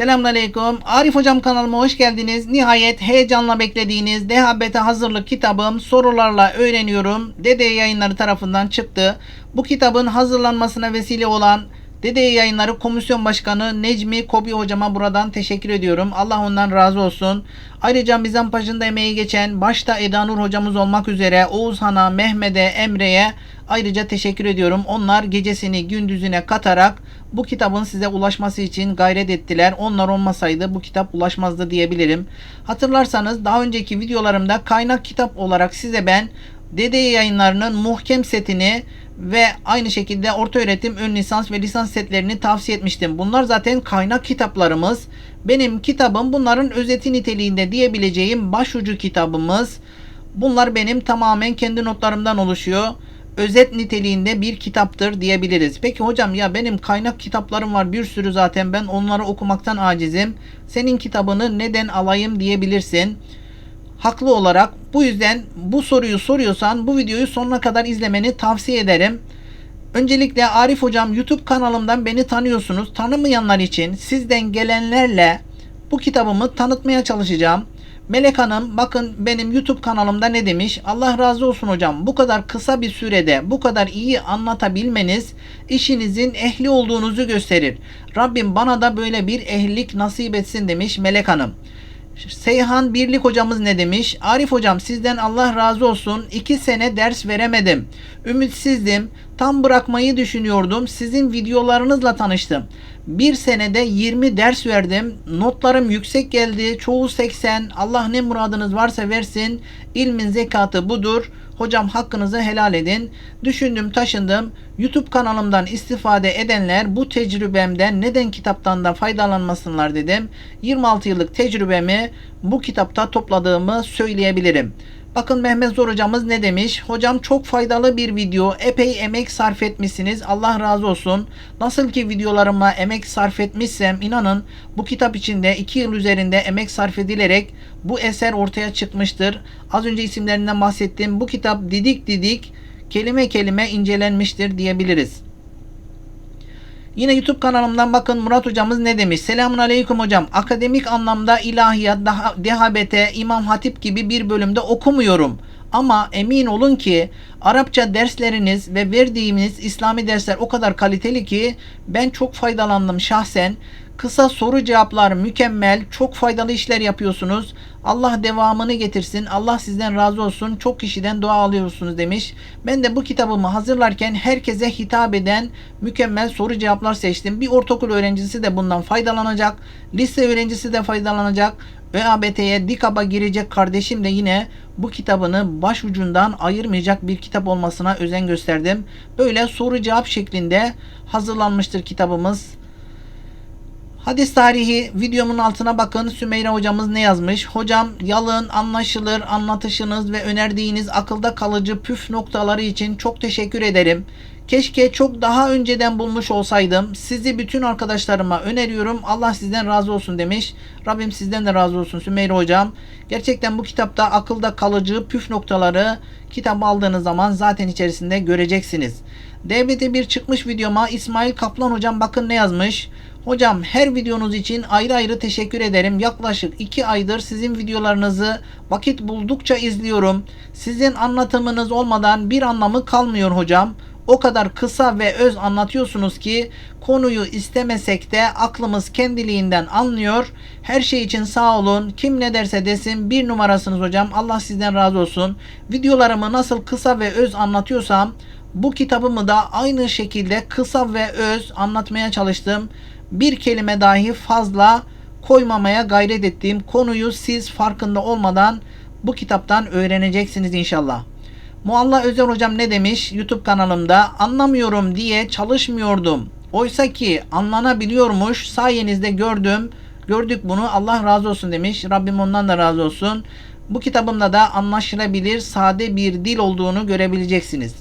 Selamünaleyküm. Arif Hocam kanalıma hoş geldiniz. Nihayet heyecanla beklediğiniz DHBT hazırlık kitabım sorularla öğreniyorum. Dede yayınları tarafından çıktı. Bu kitabın hazırlanmasına vesile olan Dede Yayınları Komisyon Başkanı Necmi Kobi hocama buradan teşekkür ediyorum. Allah ondan razı olsun. Ayrıca Mizampajı'nda emeği geçen başta Eda Nur hocamız olmak üzere Oğuzhan'a, Mehmet'e, Emre'ye ayrıca teşekkür ediyorum. Onlar gecesini gündüzüne katarak bu kitabın size ulaşması için gayret ettiler. Onlar olmasaydı bu kitap ulaşmazdı diyebilirim. Hatırlarsanız daha önceki videolarımda kaynak kitap olarak size ben Dede yayınlarının muhkem setini ve aynı şekilde orta öğretim ön lisans ve lisans setlerini tavsiye etmiştim. Bunlar zaten kaynak kitaplarımız. Benim kitabım bunların özeti niteliğinde diyebileceğim başucu kitabımız. Bunlar benim tamamen kendi notlarımdan oluşuyor. Özet niteliğinde bir kitaptır diyebiliriz. Peki hocam ya benim kaynak kitaplarım var bir sürü zaten ben onları okumaktan acizim. Senin kitabını neden alayım diyebilirsin haklı olarak. Bu yüzden bu soruyu soruyorsan bu videoyu sonuna kadar izlemeni tavsiye ederim. Öncelikle Arif Hocam YouTube kanalımdan beni tanıyorsunuz. Tanımayanlar için sizden gelenlerle bu kitabımı tanıtmaya çalışacağım. Melek Hanım bakın benim YouTube kanalımda ne demiş? Allah razı olsun hocam. Bu kadar kısa bir sürede bu kadar iyi anlatabilmeniz işinizin ehli olduğunuzu gösterir. Rabbim bana da böyle bir ehlilik nasip etsin demiş Melek Hanım. Seyhan Birlik hocamız ne demiş? Arif hocam sizden Allah razı olsun. İki sene ders veremedim. Ümitsizdim. Tam bırakmayı düşünüyordum. Sizin videolarınızla tanıştım. Bir senede 20 ders verdim. Notlarım yüksek geldi. Çoğu 80. Allah ne muradınız varsa versin. İlmin zekatı budur. Hocam hakkınızı helal edin. Düşündüm taşındım. YouTube kanalımdan istifade edenler bu tecrübemden neden kitaptan da faydalanmasınlar dedim. 26 yıllık tecrübemi bu kitapta topladığımı söyleyebilirim. Bakın Mehmet Zor hocamız ne demiş? Hocam çok faydalı bir video. Epey emek sarf etmişsiniz. Allah razı olsun. Nasıl ki videolarıma emek sarf etmişsem inanın bu kitap içinde 2 yıl üzerinde emek sarf edilerek bu eser ortaya çıkmıştır. Az önce isimlerinden bahsettim. Bu kitap didik didik kelime kelime incelenmiştir diyebiliriz. Yine YouTube kanalımdan bakın Murat hocamız ne demiş? Selamun aleyküm hocam. Akademik anlamda ilahiyat, DHBT, İmam Hatip gibi bir bölümde okumuyorum. Ama emin olun ki Arapça dersleriniz ve verdiğimiz İslami dersler o kadar kaliteli ki ben çok faydalandım şahsen. Kısa soru cevaplar mükemmel. Çok faydalı işler yapıyorsunuz. Allah devamını getirsin. Allah sizden razı olsun. Çok kişiden dua alıyorsunuz demiş. Ben de bu kitabımı hazırlarken herkese hitap eden mükemmel soru cevaplar seçtim. Bir ortaokul öğrencisi de bundan faydalanacak. Lise öğrencisi de faydalanacak. ÖABT'ye DİKAB'a girecek kardeşim de yine bu kitabını başucundan ayırmayacak bir kitap olmasına özen gösterdim. Böyle soru cevap şeklinde hazırlanmıştır kitabımız. Hadis tarihi videomun altına bakın Sümeyre hocamız ne yazmış? Hocam yalın, anlaşılır anlatışınız ve önerdiğiniz akılda kalıcı püf noktaları için çok teşekkür ederim. Keşke çok daha önceden bulmuş olsaydım. Sizi bütün arkadaşlarıma öneriyorum. Allah sizden razı olsun demiş. Rabbim sizden de razı olsun Sümeyre hocam. Gerçekten bu kitapta akılda kalıcı püf noktaları kitabı aldığınız zaman zaten içerisinde göreceksiniz. Devlete bir çıkmış videoma İsmail Kaplan hocam bakın ne yazmış. Hocam her videonuz için ayrı ayrı teşekkür ederim. Yaklaşık 2 aydır sizin videolarınızı vakit buldukça izliyorum. Sizin anlatımınız olmadan bir anlamı kalmıyor hocam. O kadar kısa ve öz anlatıyorsunuz ki konuyu istemesek de aklımız kendiliğinden anlıyor. Her şey için sağ olun. Kim ne derse desin bir numarasınız hocam. Allah sizden razı olsun. Videolarımı nasıl kısa ve öz anlatıyorsam bu kitabımı da aynı şekilde kısa ve öz anlatmaya çalıştım bir kelime dahi fazla koymamaya gayret ettiğim konuyu siz farkında olmadan bu kitaptan öğreneceksiniz inşallah. Mualla Özel hocam ne demiş YouTube kanalımda anlamıyorum diye çalışmıyordum. Oysa ki anlanabiliyormuş sayenizde gördüm. Gördük bunu Allah razı olsun demiş. Rabbim ondan da razı olsun. Bu kitabımda da anlaşılabilir sade bir dil olduğunu görebileceksiniz.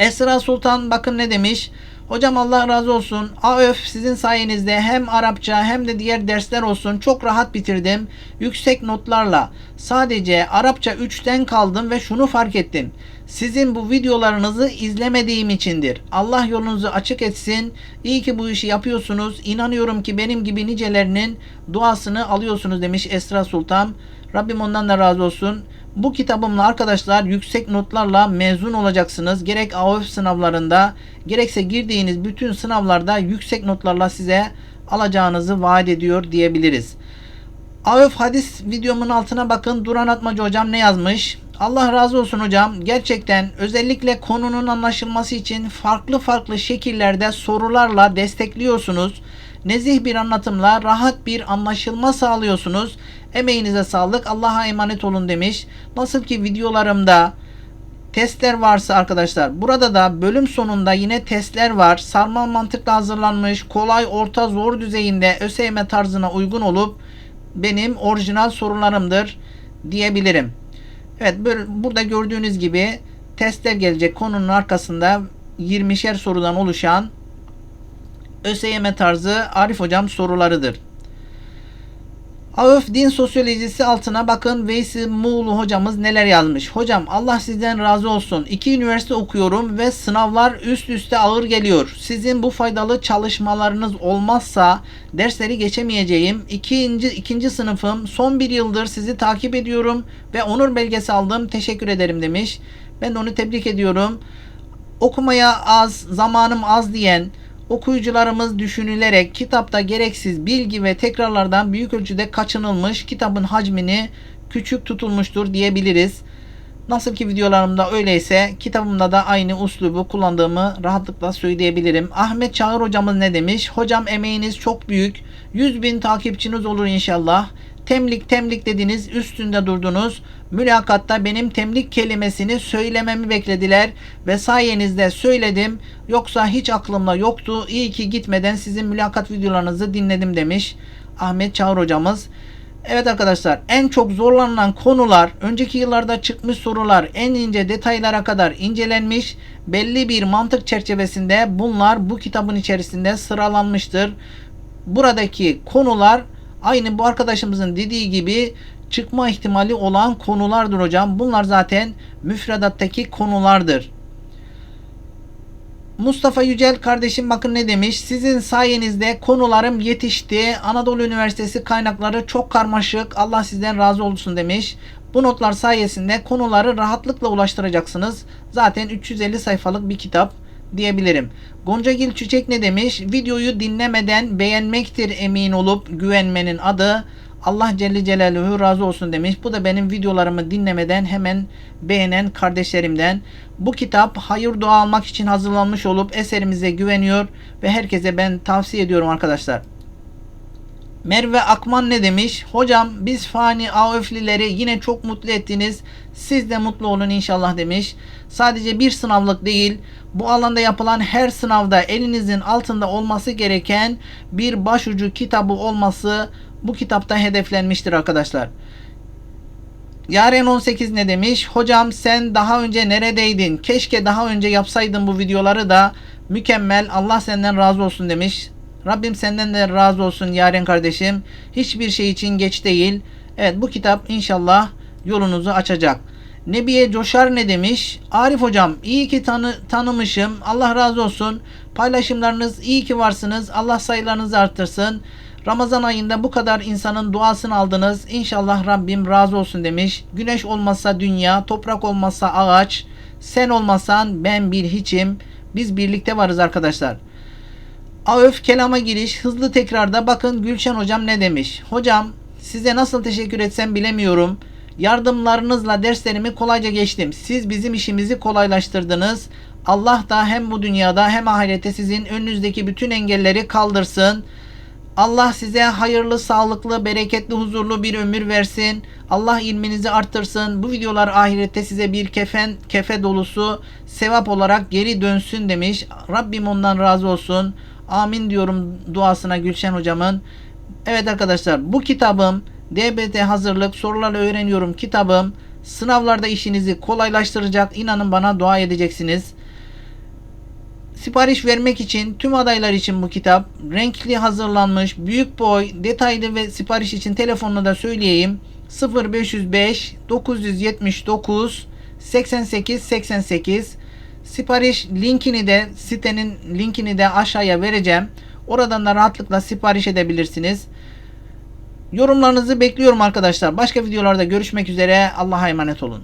Esra Sultan bakın ne demiş. Hocam Allah razı olsun. AÖF sizin sayenizde hem Arapça hem de diğer dersler olsun çok rahat bitirdim. Yüksek notlarla. Sadece Arapça 3'ten kaldım ve şunu fark ettim. Sizin bu videolarınızı izlemediğim içindir. Allah yolunuzu açık etsin. İyi ki bu işi yapıyorsunuz. İnanıyorum ki benim gibi nicelerinin duasını alıyorsunuz demiş Esra Sultan. Rabbim ondan da razı olsun. Bu kitabımla arkadaşlar yüksek notlarla mezun olacaksınız. Gerek AOF sınavlarında gerekse girdiğiniz bütün sınavlarda yüksek notlarla size alacağınızı vaat ediyor diyebiliriz. AÖF hadis videomun altına bakın. Duran Atmacı hocam ne yazmış? Allah razı olsun hocam. Gerçekten özellikle konunun anlaşılması için farklı farklı şekillerde sorularla destekliyorsunuz. Nezih bir anlatımla rahat bir anlaşılma sağlıyorsunuz. Emeğinize sağlık. Allah'a emanet olun demiş. Nasıl ki videolarımda testler varsa arkadaşlar burada da bölüm sonunda yine testler var. Sarmal mantıkla hazırlanmış, kolay, orta, zor düzeyinde ÖSYM tarzına uygun olup benim orijinal sorularımdır diyebilirim. Evet burada gördüğünüz gibi testler gelecek konunun arkasında 20'şer sorudan oluşan ÖSYM tarzı Arif hocam sorularıdır. AÖF din sosyolojisi altına bakın Veysi Muğlu hocamız neler yazmış. Hocam Allah sizden razı olsun. İki üniversite okuyorum ve sınavlar üst üste ağır geliyor. Sizin bu faydalı çalışmalarınız olmazsa dersleri geçemeyeceğim. İkinci, ikinci sınıfım. Son bir yıldır sizi takip ediyorum ve onur belgesi aldım. Teşekkür ederim demiş. Ben de onu tebrik ediyorum. Okumaya az, zamanım az diyen okuyucularımız düşünülerek kitapta gereksiz bilgi ve tekrarlardan büyük ölçüde kaçınılmış, kitabın hacmini küçük tutulmuştur diyebiliriz. Nasıl ki videolarımda öyleyse kitabımda da aynı uslubu kullandığımı rahatlıkla söyleyebilirim. Ahmet Çağır hocamız ne demiş? Hocam emeğiniz çok büyük. 100 bin takipçiniz olur inşallah. Temlik temlik dediniz üstünde durdunuz. Mülakatta benim temlik kelimesini söylememi beklediler ve sayenizde söyledim. Yoksa hiç aklımda yoktu. İyi ki gitmeden sizin mülakat videolarınızı dinledim demiş Ahmet Çağır hocamız. Evet arkadaşlar en çok zorlanılan konular önceki yıllarda çıkmış sorular en ince detaylara kadar incelenmiş. Belli bir mantık çerçevesinde bunlar bu kitabın içerisinde sıralanmıştır. Buradaki konular aynı bu arkadaşımızın dediği gibi çıkma ihtimali olan konulardır hocam. Bunlar zaten müfredattaki konulardır. Mustafa Yücel kardeşim bakın ne demiş. Sizin sayenizde konularım yetişti. Anadolu Üniversitesi kaynakları çok karmaşık. Allah sizden razı olsun demiş. Bu notlar sayesinde konuları rahatlıkla ulaştıracaksınız. Zaten 350 sayfalık bir kitap diyebilirim. Goncagil Çiçek ne demiş? Videoyu dinlemeden beğenmektir emin olup güvenmenin adı. Allah Celle Celaluhu razı olsun demiş. Bu da benim videolarımı dinlemeden hemen beğenen kardeşlerimden. Bu kitap hayır dua almak için hazırlanmış olup eserimize güveniyor ve herkese ben tavsiye ediyorum arkadaşlar. Merve Akman ne demiş? Hocam biz fani AÖF'lileri yine çok mutlu ettiniz. Siz de mutlu olun inşallah demiş. Sadece bir sınavlık değil, bu alanda yapılan her sınavda elinizin altında olması gereken bir başucu kitabı olması bu kitapta hedeflenmiştir arkadaşlar. Yaren 18 ne demiş? Hocam sen daha önce neredeydin? Keşke daha önce yapsaydın bu videoları da mükemmel. Allah senden razı olsun demiş. Rabbim senden de razı olsun Yaren kardeşim. Hiçbir şey için geç değil. Evet bu kitap inşallah yolunuzu açacak. Nebiye Coşar ne demiş? Arif hocam iyi ki tanı, tanımışım. Allah razı olsun. Paylaşımlarınız iyi ki varsınız. Allah sayılarınızı arttırsın. Ramazan ayında bu kadar insanın duasını aldınız. İnşallah Rabbim razı olsun demiş. Güneş olmazsa dünya, toprak olmazsa ağaç, sen olmasan ben bir hiçim. Biz birlikte varız arkadaşlar. AÖF kelama giriş hızlı tekrarda bakın Gülşen hocam ne demiş. Hocam size nasıl teşekkür etsem bilemiyorum. Yardımlarınızla derslerimi kolayca geçtim. Siz bizim işimizi kolaylaştırdınız. Allah da hem bu dünyada hem ahirette sizin önünüzdeki bütün engelleri kaldırsın. Allah size hayırlı, sağlıklı, bereketli, huzurlu bir ömür versin. Allah ilminizi arttırsın. Bu videolar ahirette size bir kefen, kefe dolusu sevap olarak geri dönsün demiş. Rabbim ondan razı olsun. Amin diyorum duasına Gülşen hocamın. Evet arkadaşlar bu kitabım DBT hazırlık sorularla öğreniyorum kitabım. Sınavlarda işinizi kolaylaştıracak. İnanın bana dua edeceksiniz. Sipariş vermek için tüm adaylar için bu kitap renkli hazırlanmış, büyük boy, detaylı ve sipariş için telefonunu da söyleyeyim. 0505 979 88 88 Sipariş linkini de sitenin linkini de aşağıya vereceğim. Oradan da rahatlıkla sipariş edebilirsiniz. Yorumlarınızı bekliyorum arkadaşlar. Başka videolarda görüşmek üzere. Allah'a emanet olun.